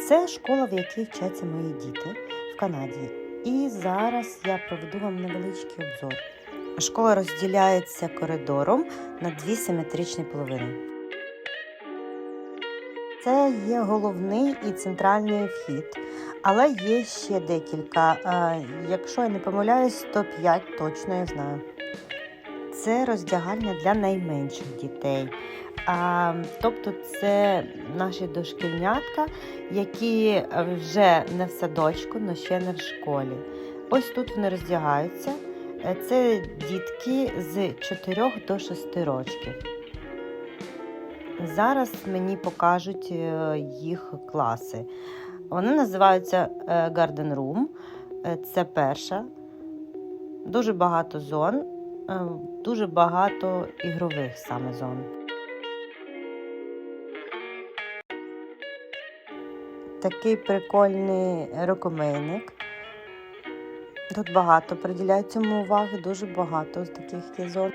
Це школа, в якій вчаться мої діти в Канаді. І зараз я проведу вам невеличкий обзор. Школа розділяється коридором на дві симетричні половини. Це є головний і центральний вхід, але є ще декілька. Якщо я не помиляюсь, то 5 точно я знаю. Це роздягальня для найменших дітей. А, тобто це наші дошкільнятка, які вже не в садочку, але ще не в школі. Ось тут вони роздягаються. Е, Це дітки з 4 до 6 років. Зараз мені покажуть е, їх класи. Вони називаються е, Garden Room. Це перша. Дуже багато зон, дуже багато ігрових саме зон. Такий прикольний рукомийник. Тут багато приділяють цьому уваги, дуже багато з таких є зон.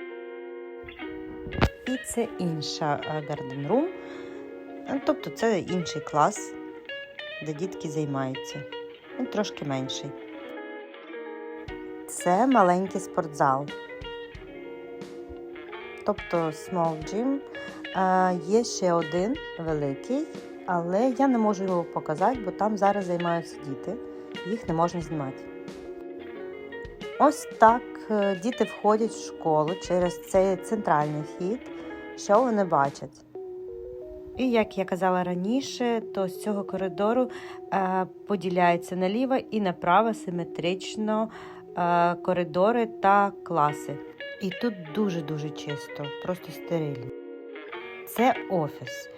І це інша е, Garden Room. Е, Тобто це інший клас, де дітки займаються. Він трошки менший. Це маленький спортзал. Тобто Small Gym. Е, Є ще один великий, але я не можу його показати, бо там зараз займаються діти. Їх не можна знімати. Ось так е, діти входять в школу через цей центральний вхід. Що вони бачать? І як я казала раніше, то з цього коридору е, поділяється наліво і направо симетрично коридори та класи. І тут дуже-дуже чисто, просто стерильно. Це офіс.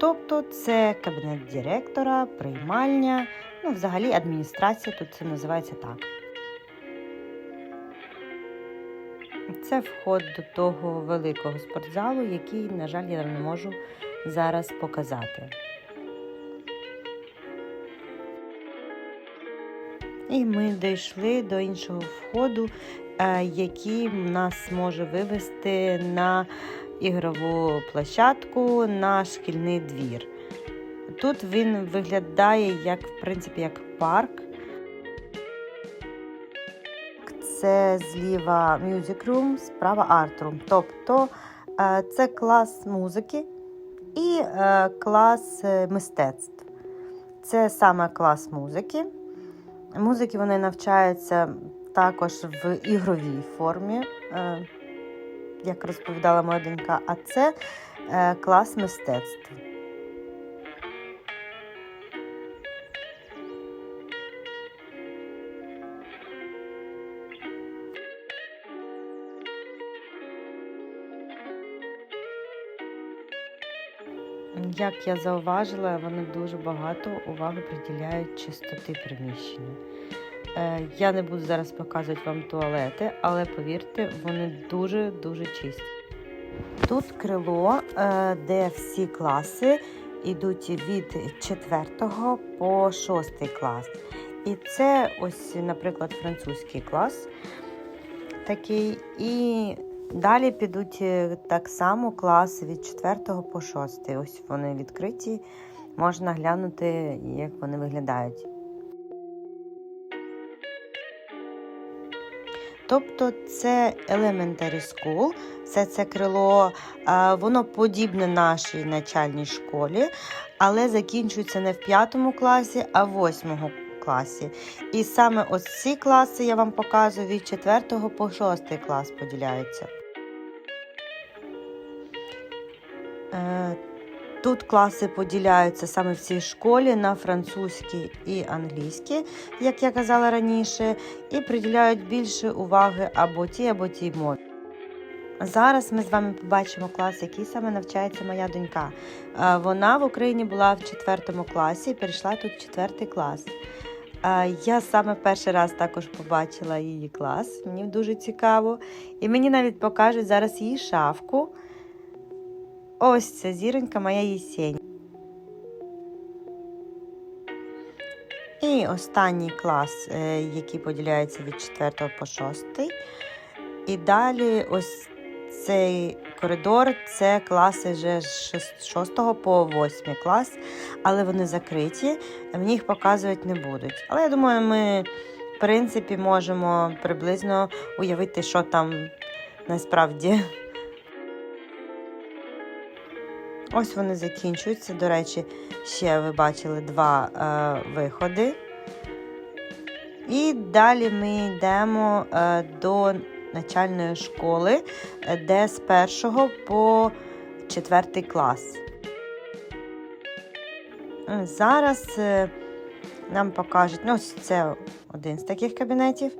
Тобто це кабінет директора, приймальня, ну, взагалі адміністрація, тут це називається так. Це вход до того великого спортзалу, який, на жаль, я не можу зараз показати. І ми дійшли до іншого входу, е, який нас може вивести на ігрову площадку, на шкільний двір. Тут він виглядає як, в принципі, як парк. Це зліва Music Room, справа Art Room. Тобто е, це клас музики і е, клас мистецтв. Це саме клас музики. Музики вони навчаються також в ігровій формі, е, як розповідала моя донька, а це е, клас мистецтв. Як я зауважила, вони дуже багато уваги приділяють чистоти приміщення. Е, Я не буду зараз показувати вам туалети, але повірте, вони дуже-дуже чисті. Тут крило, е, де всі класи йдуть від 4 по 6 клас. І це ось, наприклад, французький клас такий. І далі підуть е, так само класи від 4 по 6. Ось вони відкриті. Можна глянути, як вони виглядають. Тобто це Elementary School, все це крило, воно подібне нашій начальній школі, але закінчується не в п'ятому класі, а в восьмому класі. І саме ось ці класи я вам показую від 4 по 6 клас поділяються. Тут класи поділяються саме в цій школі на французькі і англійські, як я казала раніше, і приділяють більше уваги або ті, або тій мові. Зараз ми з вами побачимо клас, який саме навчається моя донька. Е, Вона в Україні була в 4 класі і перейшла тут в 4 клас. Е, Я саме перший раз також побачила її клас, мені дуже цікаво. І мені навіть покажуть зараз її шафку. Ось ця зіронька моя Єсень. І останній клас, е, який поділяється від 4 по 6. І далі ось цей коридор це класи вже з 6 по 8 клас, але вони закриті, мені їх показувати не будуть. Але я думаю, ми в принципі можемо приблизно уявити, що там насправді. Ось вони закінчуються. До речі, ще ви бачили два е, виходи. І далі ми йдемо е, до начальної школи, е, де з першого по четвертий клас. Е, Зараз е, нам покажуть, ну, це один з таких кабінетів.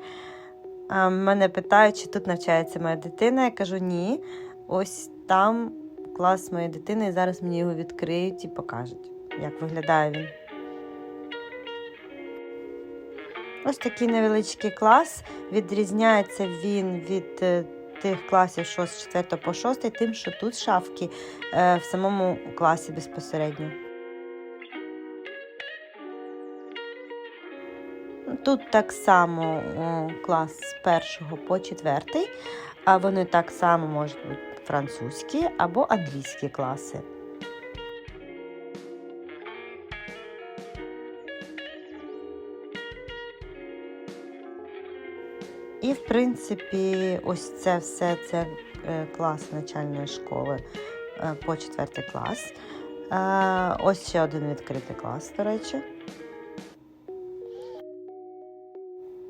Е, Мене питають, чи тут навчається моя дитина. Я кажу, ні. Ось там клас моєї дитини, і зараз мені його відкриють і покажуть, як виглядає він. Ось такий невеличкий клас. Відрізняється він від е, тих класів, що з 4 по 6, тим, що тут шафки е, в самому класі безпосередньо. Тут так само клас з 1 по 4, а вони так само можуть бути французькі або англійські класи. І, в принципі, ось це все це е, клас начальної школи е, по 4 клас. Е, Ось ще один відкритий клас, до речі.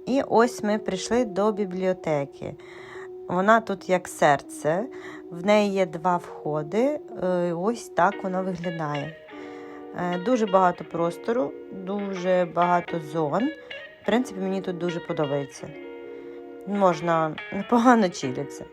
І ось ми прийшли до бібліотеки. Вона тут як серце, в неї є два входи. е, Ось так вона виглядає. Е, Дуже багато простору, дуже багато зон. В принципі, мені тут дуже подобається. Можна непогано чилитися.